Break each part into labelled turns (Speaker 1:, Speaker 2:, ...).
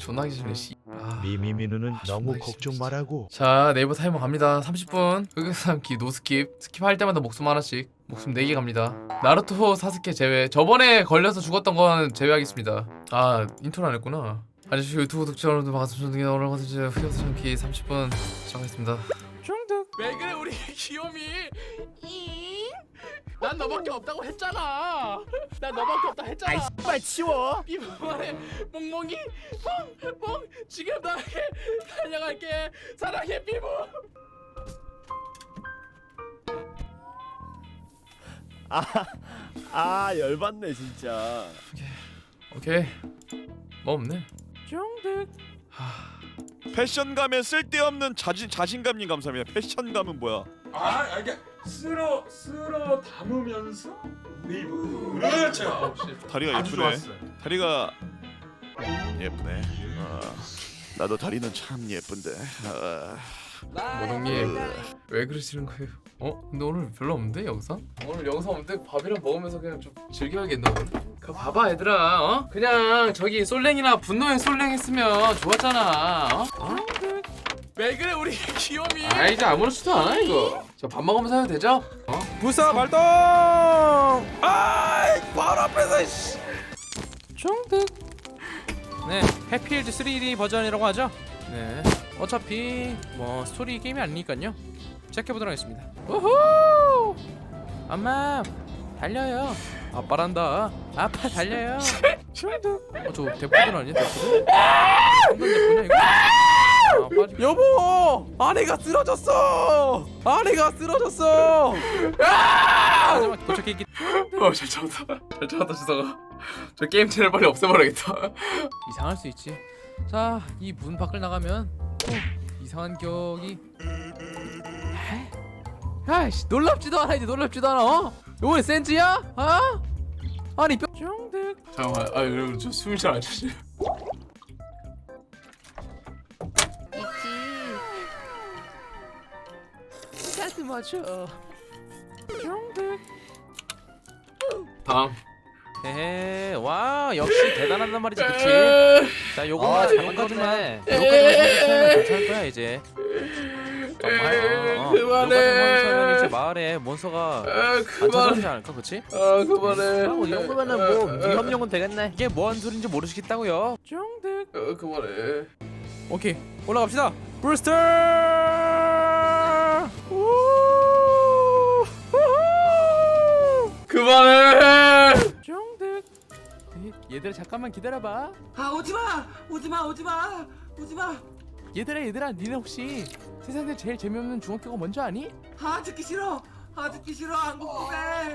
Speaker 1: 존나 하기 싫네 씨. 아.
Speaker 2: 미미미누는
Speaker 1: 아,
Speaker 2: 너무
Speaker 1: 존나
Speaker 2: 걱정
Speaker 1: 진짜.
Speaker 2: 말라고.
Speaker 1: 자 네이버 타이머 갑니다 30분 흑역사기 노스킵 스킵할 때마다 목숨 하나씩 목숨 4개 갑니다 나루토 사스케 제외 저번에 걸려서 죽었던 건 제외하겠습니다 아 인트로 안 했구나 안녕하세요 유튜브 구독자 여러분들 반갑습니다 오늘 컨텐츠 흑역사기 30분 시작하겠습니다 중독 왜 그래 우리 귀요미? 난 너밖에 없다고 했잖아. 난 너밖에 없다 했잖아.
Speaker 3: 빨리 치워.
Speaker 1: 이번에 멍멍이 멍멍 지금 나에게 달려갈게. 사랑해 비모
Speaker 3: 아 열받네 진짜.
Speaker 1: 오케이. 뭐 없네? 중득
Speaker 4: 패션감에 쓸데없는 자신 자신감님 감사합니다. 패션감은 뭐야?
Speaker 5: 아, 아, 이게 쓸어 쓸어 담으면서 리브 그렇죠.
Speaker 4: 다리가
Speaker 5: 아주
Speaker 4: 예쁘네.
Speaker 5: 좋았어요.
Speaker 4: 다리가 예쁘네. 아, 나도 다리는 참 예쁜데. 아,
Speaker 1: 모동님 왜 그러시는 거예요? 어? 근데 오늘 별로 없는데 영상? 오늘 영상 없는데 밥이랑 먹으면서 그냥 좀 즐겨야겠네 오늘 그 봐봐 얘들아 어? 그냥 저기 솔랭이나 분노의 솔랭 했으면 좋았잖아 어? 어? 왜 그래 우리 귀요미 아 이제 아무렇지도 않아 이거 저 밥 먹으면서 해도 되죠? 어?
Speaker 3: 부사 발동. 아 바로 앞에서. 씨.
Speaker 6: 중득 네 해피힐드 3D 버전이라고 하죠 네 어차피 뭐 스토리 게임이 아니니까요. 시작해보도록 하겠습니다. 우후! 엄마 달려요. 아빠란다. 아빠 달려요. 어저 대포들 아니야 대포들? 한번 대포냐 이거? 아, 빠지...
Speaker 3: 여보! 아내가 쓰러졌어. 아내가 쓰러졌어.
Speaker 6: 마지막 도착했기
Speaker 1: 어 잘 참았다 잘 참았다 지성아 저 게임 채널 빨리 없애버려야겠다.
Speaker 6: 이상할 수 있지. 자 이 문 밖을 나가면 또 이상한 격이. 아이씨 놀랍지도 않아 이제 놀랍지도 않아 어? 요번에 센즈야? 어? 아니 뿅 중득.
Speaker 1: 잠깐만 아 여러분 저 숨이 잘안 차지.
Speaker 6: 스타트 맞춰. 중득.
Speaker 1: 다음
Speaker 6: 에헤 와 역시 대단하단 말이지 그치? 자 요거만
Speaker 3: 아,
Speaker 6: 요거까지만 요거까지만 설명하면 괜찮을 거야 이제. 정말 어, 어.
Speaker 1: 그만해.
Speaker 6: 요거까지만 이제 마을에 몬스터가 아안 찾아오지 않을까 그치?
Speaker 1: 아 그만해.
Speaker 3: 이 정도면은 뭐 위험용은 되겠네.
Speaker 6: 이게 뭐하는 소린지 모르시겠다고요? 중득.
Speaker 1: 아 그만해.
Speaker 6: 오케이 올라갑시다. 브루스터!
Speaker 1: 그만해
Speaker 6: 얘들아 잠깐만 기다려봐.
Speaker 7: 아 오지마! 오지마 오지마! 오지마!
Speaker 6: 얘들아 얘들아 니네 혹시 세상에 제일 재미없는 중학교가 뭔지 아니?
Speaker 7: 아 듣기 싫어! 아 듣기 싫어 안 궁금해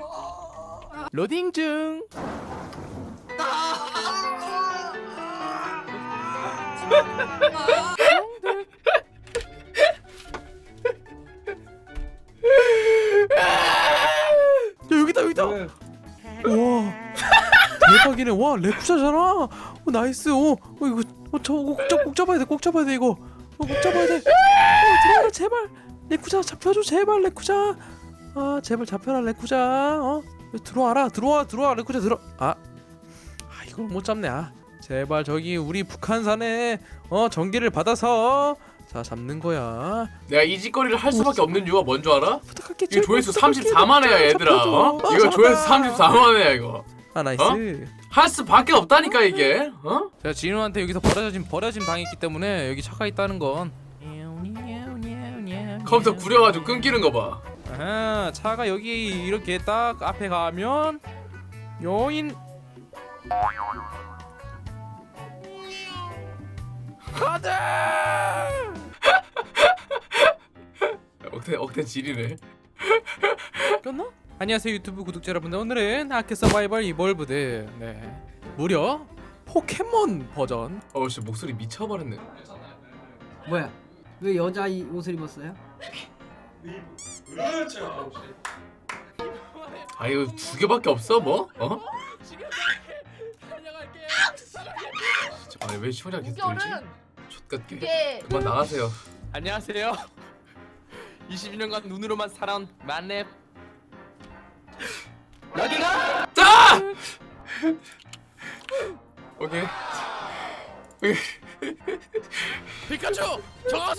Speaker 6: 로딩 중 대박이네. 와 레쿠자잖아. 어, 나이스. 어, 어 이거 어, 저거 꼭, 잡, 꼭 잡아야 돼꼭 잡아야 돼 이거. 어, 꼭 잡아야 돼. 어, 들어가라 제발. 레쿠자 잡혀줘 제발 레쿠자. 아 제발 잡혀라 레쿠자. 어? 들어와라 들어와 들어와 레쿠자 들어. 아, 아 이걸 못 잡네. 아. 제발 저기 우리 북한산에 어 전기를 받아서. 자 잡는 거야.
Speaker 1: 내가 이 짓거리를 할 수밖에 없는 이유가 뭔 줄 알아?
Speaker 6: 부탁할게
Speaker 1: 이거
Speaker 6: 제발
Speaker 1: 조회수
Speaker 6: 부탁할게.
Speaker 1: 34만 회야 얘들아. 어?
Speaker 6: 아,
Speaker 1: 이거 조회수
Speaker 6: 잡았다.
Speaker 1: 34만 회야 이거
Speaker 6: 아 나이스.
Speaker 1: 어? 할 수밖에 없다니까 이게. 어?
Speaker 6: 제가 진우한테 여기서 버려짐 버려짐 당했기 때문에 여기 차가 있다는 건.
Speaker 1: 컴퓨터 구려가지고 끊기는 거봐.
Speaker 6: 아하, 차가 여기 이렇게 딱 앞에 가면 요인. 가자!
Speaker 1: 억텐 억텐 지리네.
Speaker 6: 끝나? 안녕하세요 유튜브 구독자 여러분들 오늘은 아크 서바이벌 이볼브드 네 무려 포켓몬 버전
Speaker 1: 어씨 목소리 미쳐버렸네
Speaker 7: 뭐야 왜 여자 이 옷을 입었어요?
Speaker 1: 아 이거 두 개밖에 없어 뭐? 어? 진짜 아니 왜 시원하게 계속 들지? 족같게
Speaker 8: 이게
Speaker 1: 그만 나가세요
Speaker 6: 안녕하세요 22년간 눈으로만 살아온 만렙
Speaker 1: 오케이 오케이.
Speaker 3: 피카츄!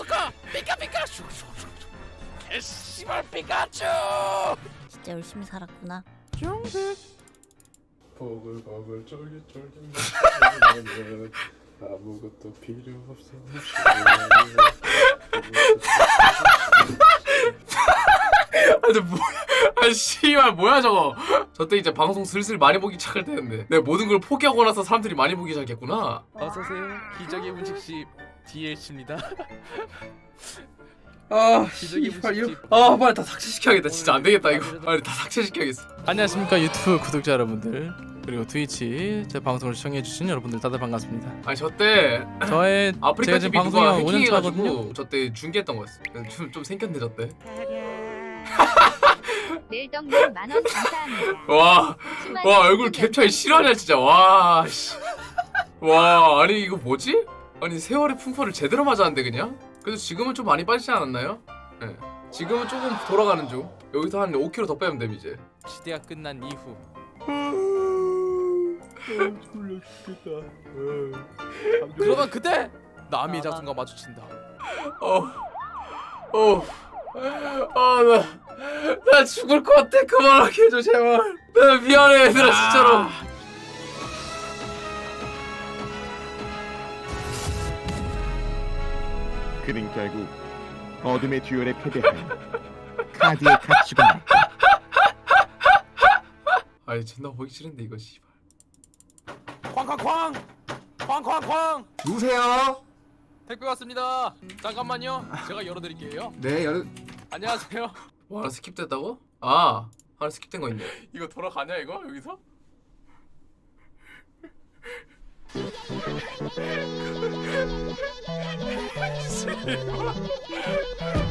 Speaker 3: 가 피카 피카! 개씨발 피카츄!
Speaker 2: 진짜 열심히 살았구나.
Speaker 1: 보글보글 쫄깃쫄깃 맛있는 아무것도 필요 없어. 아니 뭐야 아 씨발 뭐야 저거. 저 때 이제 방송 슬슬 많이 보기 시작할 때였는데. 내가 모든 걸 포기하고 나서 사람들이 많이 보기 시작했구나.
Speaker 3: 어서 오세요. 기적의 분식집 DLC입니다.
Speaker 1: 아
Speaker 3: 기적의 분식집.
Speaker 1: 아 빨리 다 삭제시켜야겠다. 진짜 안 되겠다 이거. 빨리 다 삭제시켜야겠어.
Speaker 6: 안녕하십니까 유튜브 구독자 여러분들. 그리고 트위치 제 방송을 시청해주신 여러분들 다들 반갑습니다.
Speaker 1: 아니 저때
Speaker 6: 저의
Speaker 1: 아프리카
Speaker 6: 제가 지금
Speaker 1: TV
Speaker 6: 방송이
Speaker 1: 누가
Speaker 6: 한 5년 차거든요
Speaker 1: 해킹해가지고 저때 중계했던 거였어. 좀, 좀 생겼네 저때
Speaker 2: 넬덩님 만원 감사합니다.
Speaker 1: 와 와 얼굴 캡처 실화냐 진짜 와 씨. 와 아니 이거 뭐지? 아니 세월의 풍파를 제대로 맞았는데 그냥? 그래도 지금은 좀 많이 빠지지 않았나요? 네. 지금은 조금 돌아가는 중 여기서 한 5kg 더 빼면 됨 이제
Speaker 3: 시대가 끝난 이후 그러면 그때 남이 자손과 마주친다
Speaker 1: 어, 어어아나 나 죽을 것 같아. 그만하게 해줘 제발. 나 미안해 얘들아 진짜로.
Speaker 8: 그는 결국 어둠의 듀얼에 패배한 카드의 가치관
Speaker 1: 아니 존나 보기 싫은데 이거 씨발.
Speaker 3: 쾅쾅쾅! 쾅쾅쾅!
Speaker 9: 누구세요?
Speaker 3: 택배 왔습니다. 잠깐만요. 제가 열어드릴게요.
Speaker 9: 네, 여러
Speaker 3: 안녕하세요
Speaker 1: 뭐 하나 스킵됐다고? 아 하나 스킵된 거 있네 이거 돌아가냐 이거 여기서?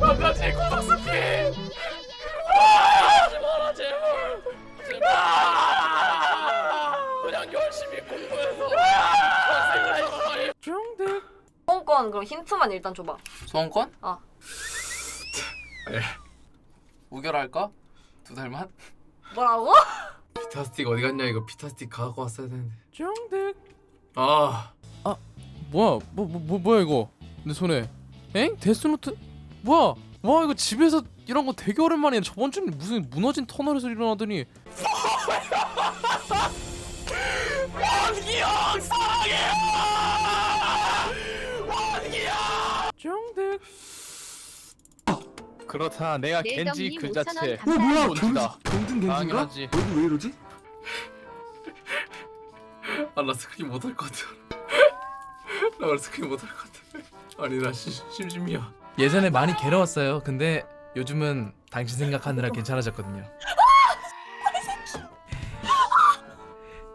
Speaker 1: 아나 제고 스킵 하지 마라 제발 제발 그냥 열심히 공부해서
Speaker 10: 소원권 그럼 힌트만 일단 줘봐.
Speaker 1: 소원권?
Speaker 10: 어.
Speaker 1: 에 우결할까? 두 달만?
Speaker 10: 뭐라고?
Speaker 1: 피타스틱 어디 갔냐? 이거 피타스틱 갖고 왔어야 되는데.
Speaker 6: 쫑득.
Speaker 1: 아.
Speaker 6: 뭐야? 뭐, 뭐, 뭐 뭐야 이거? 내 손에. 엥? 데스노트? 뭐야? 와 이거 집에서 이런 거 되게 오랜만이야. 저번 주에 무슨 무너진 터널에서 일어나더니. 왕기영 사랑해 쫑득 그렇다. 내가 겐지
Speaker 2: 넬덩님
Speaker 6: 그
Speaker 2: 5,000원
Speaker 6: 자체
Speaker 2: 감사합니다.
Speaker 6: 본주다.
Speaker 9: 경등 겐지인가?
Speaker 6: 당연하지.
Speaker 9: 여기 왜 이러지?
Speaker 1: 아나 스크린 못할 것 같아. 나 오늘 스크린 못할 것 같아. 아니 나 심, 심심이야
Speaker 6: 예전에 많이 괴로웠어요. 근데 요즘은 당신 생각하느라 괜찮아졌거든요.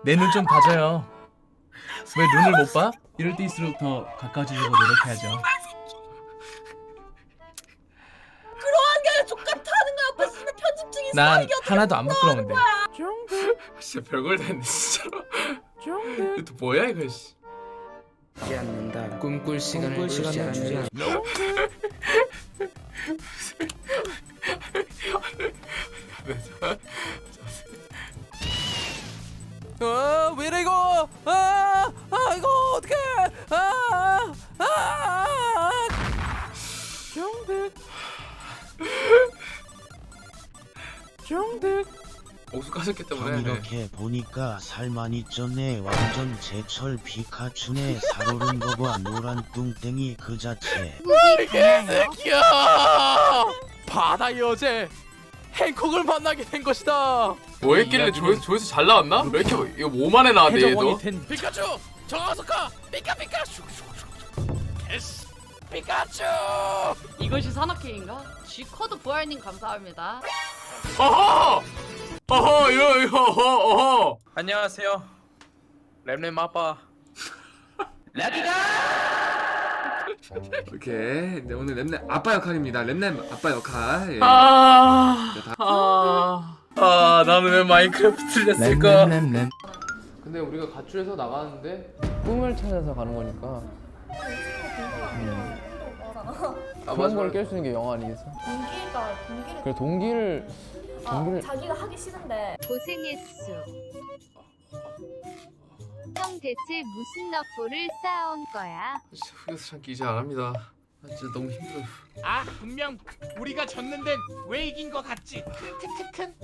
Speaker 6: 내 눈 좀 봐줘요. 왜 눈을 못 봐? 이럴 때일수록 더 가까워지려고 노력해야죠 난 하나도 안 부끄러운데
Speaker 1: 진짜 별걸 다 했네 진짜로. 이거 또 뭐야 이거 씨.
Speaker 3: 꿈꿀 시간을 주지 않는 어, 왜 이래 이거? 아, 아 이거 어떡해? 아, 정득.
Speaker 1: 오숙하셨기
Speaker 11: 전
Speaker 1: 때문에 네.
Speaker 11: 이렇게 보니까 살만이 쪘네 완전 제철 피카츄네 살오른 거봐 노란 뚱땡이 그 자체
Speaker 2: 후기 가나요?
Speaker 3: 새끼야! 바다 여제 행콕을 만나게 된 것이다.
Speaker 1: 뭐 했길래 조회수, 조회수 잘 나왔나? 왜 이렇게 이거 5만에 나왔네 얘도
Speaker 3: 된 피카츄 정하서 가 피카 피카 슉슉슉 개스 피카츄
Speaker 10: 이것이 산악회인가? G코드 부활님 감사합니다.
Speaker 1: 어허! 어허 이거 이거 어허 어허
Speaker 3: 안녕하세요 램램 아빠
Speaker 9: 이렇게 이제 오늘 랩랩 아빠 역할입니다. 랩랩 아빠 역할. 예.
Speaker 1: 아, 아, 아, 나는 왜 마인크래프트를 했을까?
Speaker 6: 램램램
Speaker 1: 근데 우리가 가출해서 나가는데 꿈을 찾아서 가는 거니까. 아, 그런 걸깰수 있는 게 영화 아니겠어?
Speaker 10: 동기가 동기를
Speaker 1: 그래 동기를 동기를
Speaker 10: 자기가 하기 싫은데
Speaker 2: 고생했어. 형 대체 무슨 너프를 쌓아온 거야?
Speaker 1: 진짜 흑역사 참기 이제 안 합니다. 아, 진짜 너무 힘들어요.
Speaker 12: 아 분명 우리가 졌는데 왜 이긴 거 같지? 크크크크.